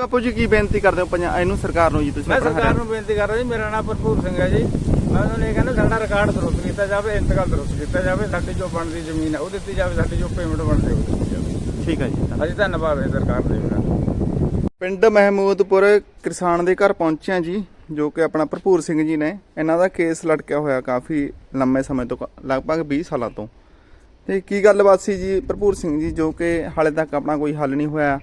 ਬਾਪੂ ਜੀ ਕੀ ਬੇਨਤੀ ਕਰਦੇ ਹੋ ਪੰਜਾ ਇਹਨੂੰ ਸਰਕਾਰ ਨੂੰ ਜੀ ਤੁਸੀਂ ਮੈਂ ਸਰਕਾਰ ਨੂੰ ਬੇਨਤੀ ਕਰ ਰਿਹਾ ਜੀ ਮੇਰਾ ਨਾਮ ਭਰਪੂਰ ਸਿੰਘ ਹੈ ਜੀ। ਮੈਂ ਉਹਨਾਂ ਨੂੰ ਇਹ ਕਹਿੰਦਾ ਸਾਡਾ ਰਿਕਾਰਡ ਦਰੁਸਤ ਕੀਤਾ ਜਾਵੇ ਇੰਤਕਾਲ ਦਰੁਸਤ ਕੀਤਾ ਜਾਵੇ ਸਾਡੀ ਜੋ ਬਣਦੀ ਜ਼ਮੀਨ ਹੈ ਉਹ ਦਿੱਤੀ ਜਾਵੇ ਸਾਡੀ ਜੋ ਪੇਮੈਂਟ ਬਣਦੀ ਉਹ ਦਿੱਤੀ ਜਾਵੇ। ਠੀਕ ਹੈ ਜੀ। ਅਸੀਂ ਧੰਨਵਾਦ ਹੈ ਸਰਕਾਰ ਦੇ ਵੀਰਾਂ ਪਿੰਡ ਮਹਿਮੂਦਪੁਰ ਕਿਸਾਨ ਦੇ ਘਰ ਪਹੁੰਚੇ ਹਾਂ ਜੀ ਜੋ ਕਿ ਆਪਣਾ ਭਰਪੂਰ ਸਿੰਘ ਜੀ ਨੇ। ਇਹਨਾਂ ਦਾ ਕੇਸ ਲਟਕਿਆ ਹੋਇਆ ਕਾਫੀ ਲੰਮੇ ਸਮੇਂ ਤੋਂ ਲਗਭਗ 20 ਸਾਲਾਂ ਤੋਂ। ਤੇ ਕੀ ਗੱਲਬਾਤ ਸੀ ਜੀ ਭਰਪੂਰ ਸਿੰਘ ਜੀ ਜੋ ਕਿ ਹਾਲੇ ਤੱਕ ਆਪਣਾ ਕੋਈ ਹੱਲ ਨਹੀਂ ਹੋਇਆ।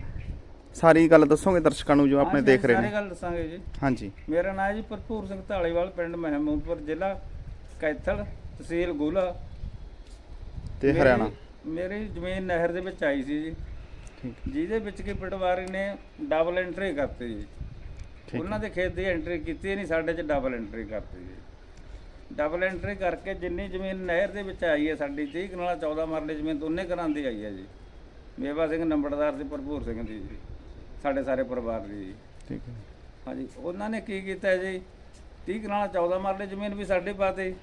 ਸਾਰੀ ਗੱਲ ਦੱਸੋਗੇ ਦਰਸ਼ਕਾਂ ਨੂੰ ਜੋ ਆਪਣੇ ਦੇਖ ਰਹੇ ਸਾਰੀ ਨੇ ਗੱਲ ਦੱਸਾਂਗੇ ਜੀ। ਹਾਂਜੀ। ਮੇਰਾ ਨਾਮ ਹੈ ਜੀ ਭਰਪੂਰ ਸਿੰਘ ਢਾਲੀਵਾਲ ਪਿੰਡ ਮਹਿਮੂਦਪੁਰ ਜ਼ਿਲ੍ਹਾ ਕੈਥਲ ਤਹਿਸੀਲ ਗੋਲਾ। ਤੇ ਮੇਰੀ- ਹਰਿਆਣਾ? ਮੇਰੀ ਜ਼ਮੀਨ ਨਹਿਰ ਦੇ ਵਿੱਚ ਆਈ ਸੀ ਜੀ। ਠੀਕ। ਜਿਹਦੇ ਵਿੱਚ ਕਿ ਪਟਵਾਰੀ ਨੇ ਡਬਲ ਐਂਟਰੀ ਕਰਤੀ ਜੀ। ਠੀਕ। ਉਹਨਾਂ ਦੇ ਖੇਤ ਦੀ ਐਂਟਰੀ ਕੀਤੀ ਨਹੀਂ ਸਾਡੇ 'ਚ ਡਬਲ ਐਂਟਰੀ ਕਰਤੀ ਜੀ। ਡਬਲ ਐਂਟਰੀ ਕਰਕੇ ਜਿੰਨੀ ਜ਼ਮੀਨ ਨਹਿਰ ਦੇ ਵਿੱਚ ਆਈ ਹੈ ਸਾਡੀ 30 ਕਨਾਲਾ 14 ਮਰਲੇ ਜ਼ਮੀਨ ਦੋਨੇ ਘਰਾਂ ਦੀ ਆਈ ਹੈ ਜੀ। ਮੇਵਾ ਸਿੰਘ ਨੰਬਰਦਾਰ ਤੇ ਭਰਪੂਰ ਸਿੰਘ ਦੀ ਜੀ। ਸਾਡੇ ਸਾਰੇ ਪਰਿਵਾਰ ਦੀ ਜੀ। ਠੀਕ ਹੈ। ਹਾਂਜੀ ਉਹਨਾਂ ਨੇ ਕੀ ਕੀਤਾ ਜੀ? 30 ਕਨਾਲਾ 14 ਮਰਲੇ ਜ਼ਮੀਨ ਵੀ ਸਾਡੇ ਪਾਤੇ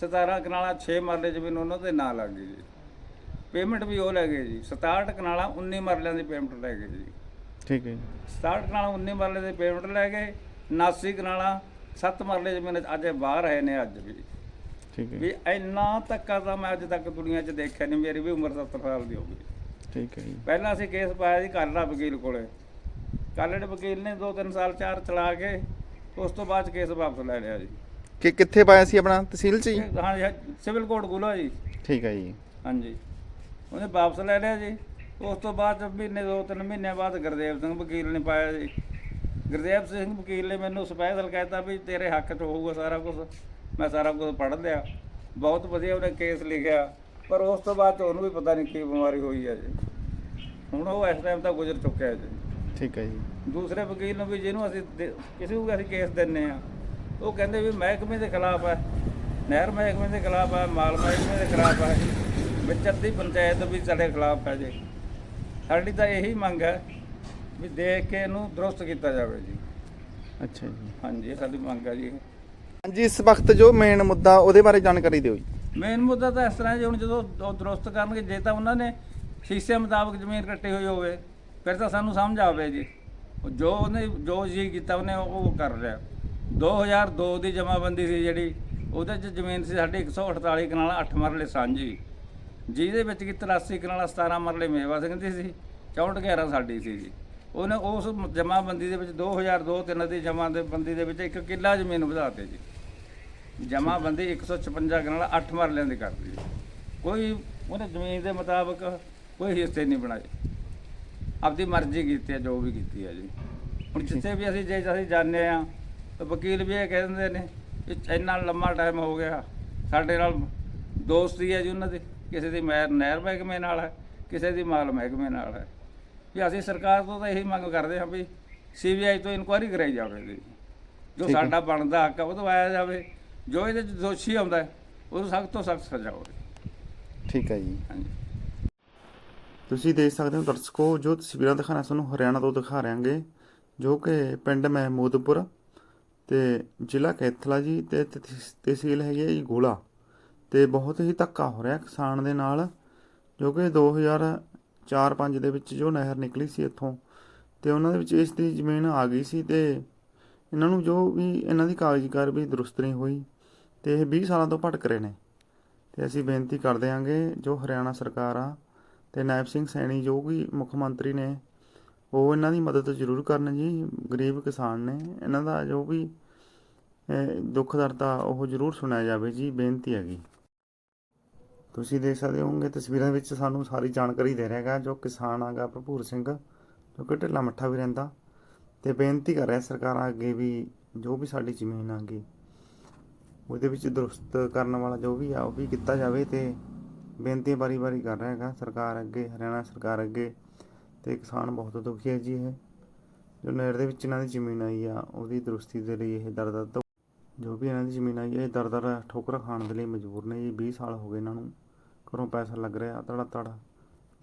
17 ਕਨਾਲਾ 6 ਮਰਲੇ ਜ਼ਮੀਨ ਉਹਨਾਂ ਦੇ ਨਾਂ ਲੱਗ ਗਈ ਜੀ। ਪੇਮੈਂਟ ਵੀ ਉਹ ਲੈ ਗਏ ਜੀ। 67 ਕਨਾਲਾ 19 ਮਰਲਿਆਂ ਦੀ ਪੇਮੈਂਟ ਲੈ ਗਏ ਜੀ। ਠੀਕ ਹੈ ਜੀ। 67 ਕਨਾਲਾ 19 ਮਰਲੇ ਦੇ ਪੇਮੈਂਟ ਲੈ ਗਏ 79 ਕਨਾਲਾ 7 ਮਰਲੇ ਜ਼ਮੀਨ ਅੱਜ ਬਾਹਰ ਆਏ ਨੇ ਅੱਜ ਵੀ। ਠੀਕ ਹੈ। ਵੀ ਇੰਨਾ ਧੱਕਾ ਤਾਂ ਮੈਂ ਅੱਜ ਤੱਕ ਦੁਨੀਆ 'ਚ ਦੇਖਿਆ ਨਹੀਂ ਮੇਰੀ ਵੀ ਉਮਰ 70 ਸਾਲ ਦੀ ਹੋ ਗਈ। ਠੀਕ ਹੈ ਜੀ। ਪਹਿਲਾਂ ਅਸੀਂ ਕੇਸ ਪਾਇਆ ਜੀ ਕੱਲ੍ਹ ਵਕੀਲ ਕੋਲੇ। ਕੱਲ੍ਹ ਦੇ ਵਕੀਲ ਨੇ 2-3 ਸਾਲ ਚਾਰ ਚਲਾ ਕੇ ਉਸ ਤੋਂ ਬਾਅਦ ਕੇਸ ਵਾਪਸ ਲੈ ਲਿਆ ਜੀ। ਕਿ ਕਿੱਥੇ ਪਾਇਆ ਸੀ ਆਪਣਾ? ਤਹਿਸੀਲ ਚ ਜੀ ਹਾਂ ਜੀ ਸਿਵਲ ਕੋਰਟ ਗੁਲਾ ਜੀ। ਠੀਕ ਹੈ ਜੀ। ਹਾਂਜੀ। ਉਹਨੇ ਵਾਪਸ ਲੈ ਲਿਆ ਜੀ। ਉਸ ਤੋਂ ਬਾਅਦ ਮਹੀਨੇ ਦੋ ਤਿੰਨ ਮਹੀਨਿਆਂ ਬਾਅਦ ਗੁਰਦੇਵ ਸਿੰਘ ਵਕੀਲ ਨੇ ਪਾਇਆ ਜੀ। ਗੁਰਦੇਵ ਸਿੰਘ ਵਕੀਲ ਨੇ ਮੈਨੂੰ ਸਪੈਸ਼ਲ ਕਹਿਤਾ ਵੀ ਤੇਰੇ ਹੱਕ 'ਚ ਹੋਊਗਾ ਸਾਰਾ ਕੁਝ ਮੈਂ ਸਾਰਾ ਕੁਝ ਪੜ੍ਹ ਲਿਆ। ਬਹੁਤ ਵਧੀਆ ਉਹਨੇ ਕੇਸ ਲਿਖਿਆ। ਪਰ ਉਸ ਤੋਂ ਬਾਅਦ ਉਹਨੂੰ ਵੀ ਪਤਾ ਨਹੀਂ ਕੀ ਬਿਮਾਰੀ ਹੋਈ ਹੈ ਜੀ। ਹੁਣ ਉਹ ਇਸ ਟਾਈਮ ਤਾਂ ਗੁਜ਼ਰ ਚੁੱਕਿਆ ਹੈ ਜੀ। ਠੀਕ ਹੈ ਜੀ। ਦੂਸਰੇ ਵਕੀਲ ਨੂੰ ਵੀ ਜਿਹਨੂੰ ਅਸੀਂ ਦੇ- ਕਿਸੇ ਨੂੰ ਵੀ ਅਸੀਂ ਕੇਸ ਦਿੰਨੇ ਆ ਉਹ ਕਹਿੰਦੇ ਵੀ ਮਹਿਕਮੇ ਦੇ ਖਿਲਾਫ ਹੈ। ਨਹਿਰ ਮਹਿਕਮੇ ਦੇ ਖਿਲਾਫ ਹੈ ਮਾਲ ਮਹਿਕਮੇ ਦੇ ਖਿਲਾਫ ਹੈ। ਵਿੱਚ ਅੱਧੀ ਪੰਚਾਇਤ ਵੀ ਸਾਡੇ ਖਿਲਾਫ ਹੈ ਜੀ। ਸਾਡੀ ਤਾਂ ਇਹੀ ਮੰਗ ਹੈ ਵੀ ਦੇਖ ਕੇ ਇਹਨੂੰ ਦਰੁਸਤ ਕੀਤਾ ਜਾਵੇ ਜੀ। ਅੱਛਾ ਜੀ। ਹਾਂਜੀ ਇਹ ਸਾਡੀ ਮੰਗ ਹੈ ਜੀ। ਹਾਂਜੀ ਇਸ ਵਕਤ ਜੋ ਮੇਨ ਮੁੱਦਾ ਉਹਦੇ ਬਾਰੇ ਜਾਣਕਾਰੀ ਦਿਓ ਜੀ। ਮੇਨ ਮੁੱਦਾ ਤਾਂ ਇਸ ਤਰ੍ਹਾਂ ਜੀ ਹੁਣ ਜਦੋਂ ਉਹ ਦਰੁਸਤ ਕਰਨਗੇ ਜੇ ਤਾਂ ਉਹਨਾਂ ਨੇ ਸ਼ੀਸ਼ੇ ਮੁਤਾਬਕ ਜ਼ਮੀਨ ਕੱਟੀ ਹੋਈ ਹੋਵੇ ਫਿਰ ਤਾਂ ਸਾਨੂੰ ਸਮਝ ਆਵੇ ਜੀ। ਜੋ ਉਹਨੇ, ਜੋ ਜੀ ਕੀਤਾ ਉਹਨੇ ਉਹ ਉਹ ਕਰ ਰਿਹਾ। 2002 ਦੀ ਜਮਾਬੰਦੀ ਸੀ ਜਿਹੜੀ, ਉਹਦੇ 'ਚ ਜ਼ਮੀਨ ਸੀ ਸਾਡੀ 148 ਕਨਾਲਾ 8 ਮਰਲੇ ਸਾਂਝੀ। ਜਿਹਦੇ ਵਿੱਚ ਕਿ 83 ਕਨਾਲਾ 17 ਮਰਲੇ ਮੇਵਾ ਸਿੰਘ ਦੀ ਸੀ 64 11 ਸਾਡੀ ਸੀ ਜੀ। ਉਹਨੇ ਉਸ ਜਮਾਬੰਦੀ ਦੇ ਵਿੱਚ 2002 3 ਦੀ ਜਮਾਬੰਦੀ ਦੇ ਵਿੱਚ ਇੱਕ ਕਿੱਲਾ ਜ਼ਮੀਨ ਵਧਾਤੇ ਜੀ। ਜਮਾਬੰਦੀ 156 ਕਨਾਲ 8 ਮਰਲਿਆਂ ਦੀ ਕਰਦੀ ਕੋਈ ਉਹਨੇ ਜ਼ਮੀਨ ਦੇ ਮੁਤਾਬਕ ਕੋਈ ਹਿੱਸੇ ਨਹੀਂ ਬਣਾਏ। ਆਪਦੀ ਮਰਜ਼ੀ ਕੀਤੀ ਹੈ ਜੋ ਵੀ ਕੀਤੀ ਹੈ ਜੀ। ਹੁਣ ਜਿੱਥੇ ਵੀ ਅਸੀਂ ਜੇ ਅਸੀਂ ਜਾਂਦੇ ਆ ਤਾਂ ਵਕੀਲ ਵੀ ਇਹ ਕਹਿ ਦਿੰਦੇ ਨੇ ਕਿ ਇੰਨਾ ਲੰਮਾ ਟਾਈਮ ਹੋ ਗਿਆ। ਸਾਡੇ ਨਾਲ ਦੋਸਤੀ ਹੈ ਜੀ ਉਹਨਾਂ ਦੀ। ਕਿਸੇ ਦੀ ਮੈਰ ਨਹਿਰ ਮਹਿਕਮੇ ਨਾਲ ਹੈ ਕਿਸੇ ਦੀ ਮਾਲ ਮਹਿਕਮੇ ਨਾਲ ਹੈ। ਵੀ ਅਸੀਂ ਸਰਕਾਰ ਤੋਂ ਤਾਂ ਇਹੀ ਮੰਗ ਕਰਦੇ ਹਾਂ ਵੀ ਸੀਬੀਆਈ ਤੋਂ ਇਨਕੁਆਇਰੀ ਕਰਾਈ ਜਾਵੇ ਜੀ। ਜੋ। ਸਾਡਾ ਬਣਦਾ ਹੱਕ ਆ ਉਹ ਦਵਾਇਆ ਜਾਵੇ। ਜੋ ਇਹਦੇ 'ਚ ਦੋਸ਼ੀ ਆਉਂਦਾ ਉਹਨੂੰ ਸਖਤ ਤੋਂ ਸਖਤ ਸਜ਼ਾ ਹੋਵੇ। ਠੀਕ ਹੈ ਜੀ। ਹਾਂਜੀ। ਤੁਸੀਂ ਦੇਖ ਸਕਦੇ ਹੋ ਦਰਸ਼ਕੋ, ਜੋ ਤਸਵੀਰਾਂ ਦਿਖਾਣਾ ਤੁਹਾਨੂੰ ਹਰਿਆਣਾ ਤੋਂ ਦਿਖਾ ਰਿਆਂਗੇ ਜੋ ਕਿ ਪਿੰਡ ਮਹਿਮੂਦਪੁਰ ਤੇ ਜ਼ਿਲ੍ਹਾ ਕੈਥਲਾ ਜੀ ਤੇ ਤਹਿਸੀਲ ਹੈਗੀ ਹੈ ਜੀ ਗੋਲਾ ਤੇ ਬਹੁਤ ਹੀ ਧੱਕਾ ਹੋ ਰਿਹਾ ਕਿਸਾਨ ਦੇ ਨਾਲ, ਜੋ ਕਿ 2004-5 ਦੇ ਵਿੱਚ ਜੋ ਨਹਿਰ ਨਿਕਲੀ ਸੀ ਇੱਥੋਂ ਤੇ ਉਹਨਾਂ ਦੇ ਵਿੱਚ ਇਸ ਦੀ ਜ਼ਮੀਨ ਆ ਗਈ ਸੀ ਤੇ ਇਹਨਾਂ ਨੂੰ ਜੋ ਵੀ ਇਹਨਾਂ ਦੀ ਕਾਗਜ਼ੀ ਵੀ ਦਰੁਸਤ ਨਹੀਂ ਹੋਈ ਤੇ ਇਹ 20 ਸਾਲਾਂ ਤੋਂ ਭਟਕ ਰਹੇ ਨੇ ਤੇ ਅਸੀਂ ਬੇਨਤੀ ਕਰਦੇ ਹਾਂਗੇ, ਜੋ ਹਰਿਆਣਾ ਸਰਕਾਰ ਆ ਤੇ ਨਾਇਬ ਸਿੰਘ ਸੈਣੀ ਜੋ ਵੀ ਮੁੱਖ ਮੰਤਰੀ ਨੇ, ਉਹ ਇਹਨਾਂ ਦੀ ਮਦਦ ਜ਼ਰੂਰ ਕਰਨ ਜੀ, ਗਰੀਬ ਕਿਸਾਨ ਨੇ। ਇਹਨਾਂ ਦਾ ਜੋ ਵੀ ਦੁੱਖ ਦਰਦ ਆ, ਉਹ ਜ਼ਰੂਰ ਸੁਣਿਆ ਜਾਵੇ ਜੀ, ਬੇਨਤੀ ਹੈਗੀ। ਤੁਸੀਂ ਦੇਖ ਸਕਦੇ ਹੋਗੇ ਤਸਵੀਰਾਂ ਵਿੱਚ ਸਾਨੂੰ ਸਾਰੀ ਜਾਣਕਾਰੀ ਦੇ ਰਿਹਾ ਹੈਗਾ ਜੋ ਕਿਸਾਨ ਆਗਾ ਭਰਪੂਰ ਸਿੰਘ, ਜੋ ਕਿ ਢਿੱਲਾ ਮੱਠਾ ਵੀ ਰਹਿੰਦਾ। ਤੇ ਬੇਨਤੀ ਕਰ ਰਿਹਾ ਸਰਕਾਰਾਂ ਅੱਗੇ ਵੀ ਜੋ ਵੀ ਸਾਡੀ ਜ਼ਮੀਨ ਆਗੀ ਉਹਦੇ ਵਿੱਚ ਦਰੁਸਤ ਕਰਨ ਵਾਲਾ ਜੋ ਵੀ ਆ, ਉਹ ਵੀ ਕੀਤਾ ਜਾਵੇ ਤੇ ਬੇਨਤੀ ਵਾਰੀ-ਵਾਰੀ ਕਰ ਰਿਹਾ ਹੈਗਾ, ਸਰਕਾਰ ਅੱਗੇ, ਹਰਿਆਣਾ ਸਰਕਾਰ ਅੱਗੇ ਤੇ ਕਿਸਾਨ ਬਹੁਤ ਦੁਖੀ ਹੈ ਜੀ ਇਹ। ਜੋ ਨਹਿਰ ਦੇ ਵਿੱਚ ਇਹਨਾਂ ਦੀ ਜ਼ਮੀਨ ਆਈ ਆ, ਉਹਦੀ ਦਰੁਸਤੀ ਦੇ ਲਈ ਇਹ ਦਰ-ਦਰ ਜੋ ਵੀ ਇਹਨਾਂ ਦੀ ਜ਼ਮੀਨ ਆਈ ਇਹ ਦਰ-ਦਰ ਠੋਕਰ ਖਾਣ ਦੇ ਲਈ ਮਜਬੂਰ ਨੇ ਜੀ। 20 ਸਾਲ ਹੋ ਗਏ ਇਹਨਾਂ ਨੂੰ, ਘਰੋਂ ਪੈਸਾ ਲੱਗ ਰਿਹਾ ਤੜਾ-ਤੜ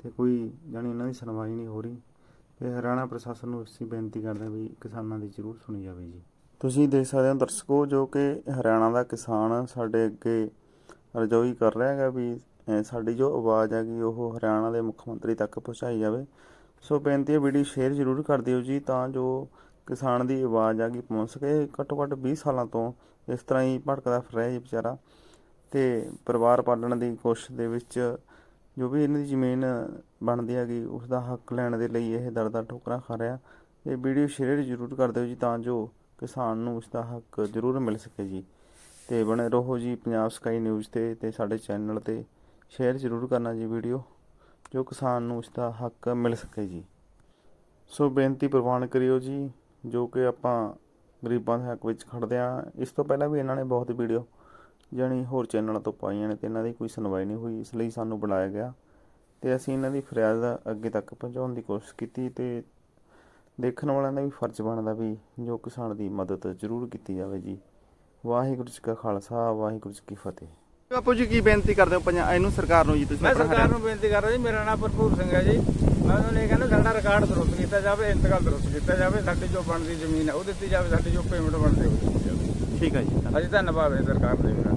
ਤੇ ਕੋਈ ਜਾਣੀ ਇਹਨਾਂ ਦੀ ਸੁਣਵਾਈ ਨਹੀਂ ਹੋ ਰਹੀ। ਤੇ ਹਰਿਆਣਾ ਪ੍ਰਸ਼ਾਸਨ ਨੂੰ ਅਸੀਂ ਬੇਨਤੀ ਕਰਦੇ ਹਾਂ ਵੀ ਕਿਸਾਨਾਂ ਦੀ ਜ਼ਰੂਰ ਸੁਣੀ ਜਾਵੇ ਜੀ। ਤੁਸੀਂ ਦੇਖ ਸਕਦੇ ਹੋ ਦਰਸ਼ਕੋ, ਜੋ ਕਿ ਹਰਿਆਣਾ ਦਾ ਕਿਸਾਨ ਸਾਡੇ ਅੱਗੇ ਰਜੋਈ ਕਰ ਰਿਹਾ ਹੈਗਾ ਵੀ ਸਾਡੀ ਜੋ ਆਵਾਜ਼ ਹੈਗੀ ਉਹ ਹਰਿਆਣਾ ਦੇ ਮੁੱਖ ਮੰਤਰੀ ਤੱਕ ਪਹੁੰਚਾਈ ਜਾਵੇ। ਸੋ ਬੇਨਤੀ ਹੈ ਵੀਡੀਓ ਸ਼ੇਅਰ ਜ਼ਰੂਰ ਕਰ ਦਿਓ ਜੀ ਤਾਂ ਜੋ ਕਿਸਾਨ ਦੀ ਆਵਾਜ਼ ਆ ਗਈ ਪਹੁੰਚ ਸਕੇ। ਘੱਟੋ ਘੱਟ 20 ਸਾਲਾਂ ਤੋਂ ਇਸ ਤਰ੍ਹਾਂ ਹੀ ਭਟਕਦਾ ਫਿਰ ਰਿਹਾ ਜੀ ਵਿਚਾਰਾ। ਤੇ ਪਰਿਵਾਰ ਪਾਲਣ ਦੀ ਕੋਸ਼ਿਸ਼ ਦੇ ਵਿੱਚ ਜੋ ਵੀ ਇਹਨਾਂ ਦੀ ਜ਼ਮੀਨ ਬਣਦੀ ਹੈਗੀ ਉਸ ਦਾ ਹੱਕ ਲੈਣ ਦੇ ਲਈ ਇਹ ਦਰਦਾਂ ਠੋਕਰਾਂ ਖਾ ਰਿਹਾ। ਇਹ ਵੀਡੀਓ ਸ਼ੇਅਰ ਜ਼ਰੂਰ ਕਰ ਦਿਓ ਜੀ ਤਾਂ ਜੋ ਕਿਸਾਨ ਨੂੰ ਉਸ ਦਾ ਹੱਕ ਜ਼ਰੂਰ ਮਿਲ ਸਕੇ ਜੀ। ਤੇ ਬਣੇ ਰਹੋ ਜੀ ਪੰਜਾਬ ਸਕਾਈ ਨਿਊਜ਼ ਤੇ ਤੇ ਸਾਡੇ ਚੈਨਲ ਤੇ ਸ਼ੇਅਰ ਜ਼ਰੂਰ ਕਰਨਾ ਜੀ ਵੀਡੀਓ, ਜੋ ਕਿਸਾਨ ਨੂੰ ਉਸ ਦਾ ਹੱਕ ਮਿਲ ਸਕੇ ਜੀ। ਸੋ ਬੇਨਤੀ ਪ੍ਰਵਾਨ ਕਰਿਓ ਜੀ, ਜੋ ਕਿ ਆਪਾਂ ਗਰੀਬਾਂ ਦੇ ਹੱਕ ਵਿੱਚ ਖੜਦੇ ਆ ਇਸ ਤੋਂ ਪਹਿਲਾਂ ਵੀ ਇਹਨਾਂ ਨੇ ਬਹੁਤ ਵੀਡੀਓ, ਜਾਣੀ ਹੋਰ ਚੈਨਲਾਂ ਤੋਂ ਪਾਈਆਂ ਨੇ ਤੇ ਇਹਨਾਂ ਦੀ ਕੋਈ ਸੁਣਵਾਈ ਨਹੀਂ ਹੋਈ, ਇਸ ਲਈ ਸਾਨੂੰ ਬੁਲਾਇਆ ਗਿਆ। ਤੇ ਅਸੀਂ ਇਹਨਾਂ ਦੀ ਫਰਿਆਦ ਅੱਗੇ ਤੱਕ ਪਹੁੰਚਾਉਣ ਦੀ ਕੋਸ਼ਿਸ਼ ਕੀਤੀ ਤੇ ਦੇਖਣ ਵਾਲਿਆਂ ਦਾ ਵੀ ਫਰਜ਼ ਬਣਦਾ ਵੀ ਜੋ ਕਿਸਾਨ ਦੀ ਮਦਦ ਜ਼ਰੂਰ ਕੀਤੀ ਜਾਵੇ ਜੀ। ਵਾਹਿਗੁਰੂ ਜੀ ਕਾ ਖਾਲਸਾ, ਵਾਹਿਗੁਰੂ ਜੀ ਕੀ ਫਤਿਹ। ਬਾਪੂ ਜੀ ਕੀ ਬੇਨਤੀ ਕਰਦੇ ਹੋ ਪੰਜਾ ਇਹਨੂੰ ਸਰਕਾਰ ਨੂੰ ਜੀ ਤੁਸੀਂ ਮੈਂ ਸਰਕਾਰ ਨੂੰ ਬੇਨਤੀ ਕਰ ਰਿਹਾ ਜੀ ਮੇਰਾ ਨਾਮ ਭਰਪੂਰ ਸਿੰਘ ਹੈ ਜੀ। ਮੈਂ ਉਹਨਾਂ ਨੂੰ ਇਹ ਕਹਿੰਦਾ ਸਾਡਾ ਰਿਕਾਰਡ ਦਰੁਸਤ ਕੀਤਾ ਜਾਵੇ ਇੰਤਕਾਲ ਦਰੁਸਤ ਕੀਤਾ ਜਾਵੇ ਸਾਡੀ ਜੋ ਬਣਦੀ ਜ਼ਮੀਨ ਹੈ ਉਹ ਦਿੱਤੀ ਜਾਵੇ ਸਾਡੀ ਜੋ ਪੇਮੈਂਟ ਬਣਦੀ ਹੈ ਉਹ ਦਿੱਤੀ ਜਾਵੇ। ਠੀਕ ਹੈ ਜੀ ਅਸੀਂ ਧੰਨਵਾਦ ਹੈ ਸਰਕਾਰ ਦੇ ਵੀਰਾਂ